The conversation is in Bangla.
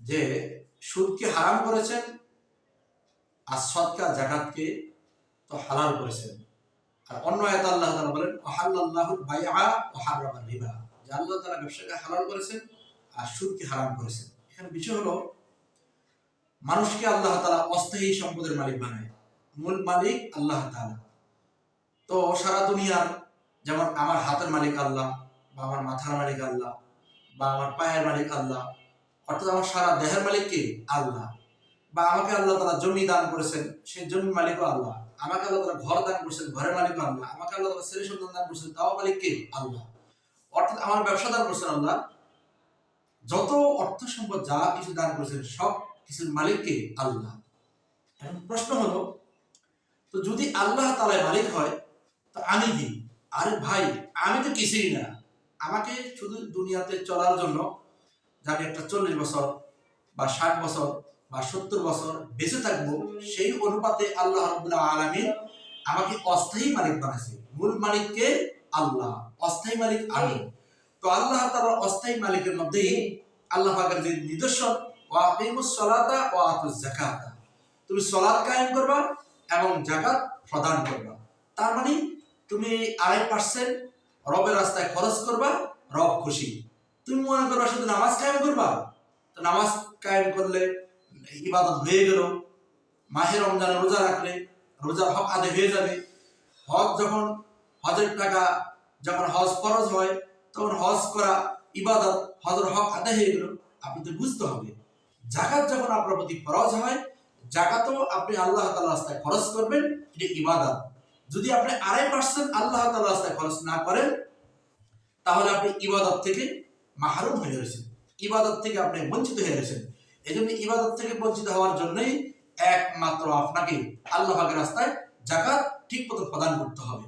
যে সুদকে হারাম করেছেন আর সদকা জাকাতকে তো হালাল করেছেন। আর অন্য আয়াত আল্লাহ বলেন আল্লাহ ব্যবসাকে হালাল করেছেন আর সুদকে হারাম করেছেন। এখানে বিষয় হলো মানুষকে আল্লাহ তাআলা অস্থায়ী সম্পদের মালিক বানায়। মূল মালিক আল্লাহ তাআলা। তো সারা দুনিয়ার যেমন আমার হাতের মালিক আল্লাহ, বা আমার মাথার মালিক আল্লাহ, বা আমার পায়ের মালিক আল্লাহ, অর্থাৎ আমার সারা দেহের মালিক কে? আল্লাহ। বা আমাকে আল্লাহ তারা জমি দান করেছেন, সেই জমির মালিকও আল্লাহ। আমাকে আল্লাহ তারা ঘর দান করেছেন, ঘরের মালিকও আল্লাহ। আমাকে আল্লাহ তারা ছেলে সন্তান দান করেছেন, তাও মালিক কে? আল্লাহ। অর্থাৎ আমার ব্যবসা দান করেছেন আল্লাহ। যত অর্থ সম্পদ যা কিছু দান করেছেন, সব কিছুর মালিক কে আল্লাহ। এখন প্রশ্ন হলো, তো যদি আল্লাহ তালায় মালিক হয়, তো আমি কি? আরে ভাই, আমি তো কিছুই না। আমাকে শুধু দুনিয়াতে চলার জন্য যে আমি একটা চল্লিশ বছর বা ষাট বছর বা সত্তর বছর বেঁচে থাকব, সেই অনুপাতে আল্লাহ রবুল্লাহ আলমিন আমাকে অস্থায়ী মালিক বানাইছে। মূল মালিককে আল্লাহ, অস্থায়ী মালিক আমি। তো আল্লাহ তাআলার অস্থায়ী মালিকের মধ্যেই আল্লাহ পাকের যে নিদর্শন ওয়া আকিমুস সালাতা ওয়া আতুজ তুমি সলাৎ কায়েম করবা এবং জাকাত প্রদান করবা। তার মানে তুমি আড়াই পার্সেন্ট রবের রাস্তায় খরচ করবা, রব খুশি। তুমি মনে করবা শুধু নামাজ কায়েম করবা? তো নামাজ কায়েম করলে ইবাদত হয়ে গেল। মাহে রমজানে রোজা রাখলে রোজার হক আদায় হয়ে যাবে। হজ যখন হজের টাকা যখন হজ ফরজ হয়, তখন হজ করা ইবাদত হজের হক আদায় হয়ে গেল। আপনি তো বুঝতে হবে। জাকাত যখন আপনার প্রতি ফরজ হয়, জাকাতও আপনি আল্লাহ তাআলার রাস্তায় খরচ করবেন, এটা ইবাদত। যদি আপনি আড়াই পার্সেন্ট আল্লাহ তাআলার রাস্তায় খরচ না করেন, তাহলে আপনি ইবাদত থেকে মাহরুম হয়ে গেছেন ইবাদত থেকে আপনি বঞ্চিত হয়ে গেছেন এই জন্য ইবাদত থেকে বঞ্চিত হওয়ার জন্যই একমাত্র আপনাকে আল্লাহ রাস্তায় জাকাত ঠিক মতো প্রদান করতে হবে।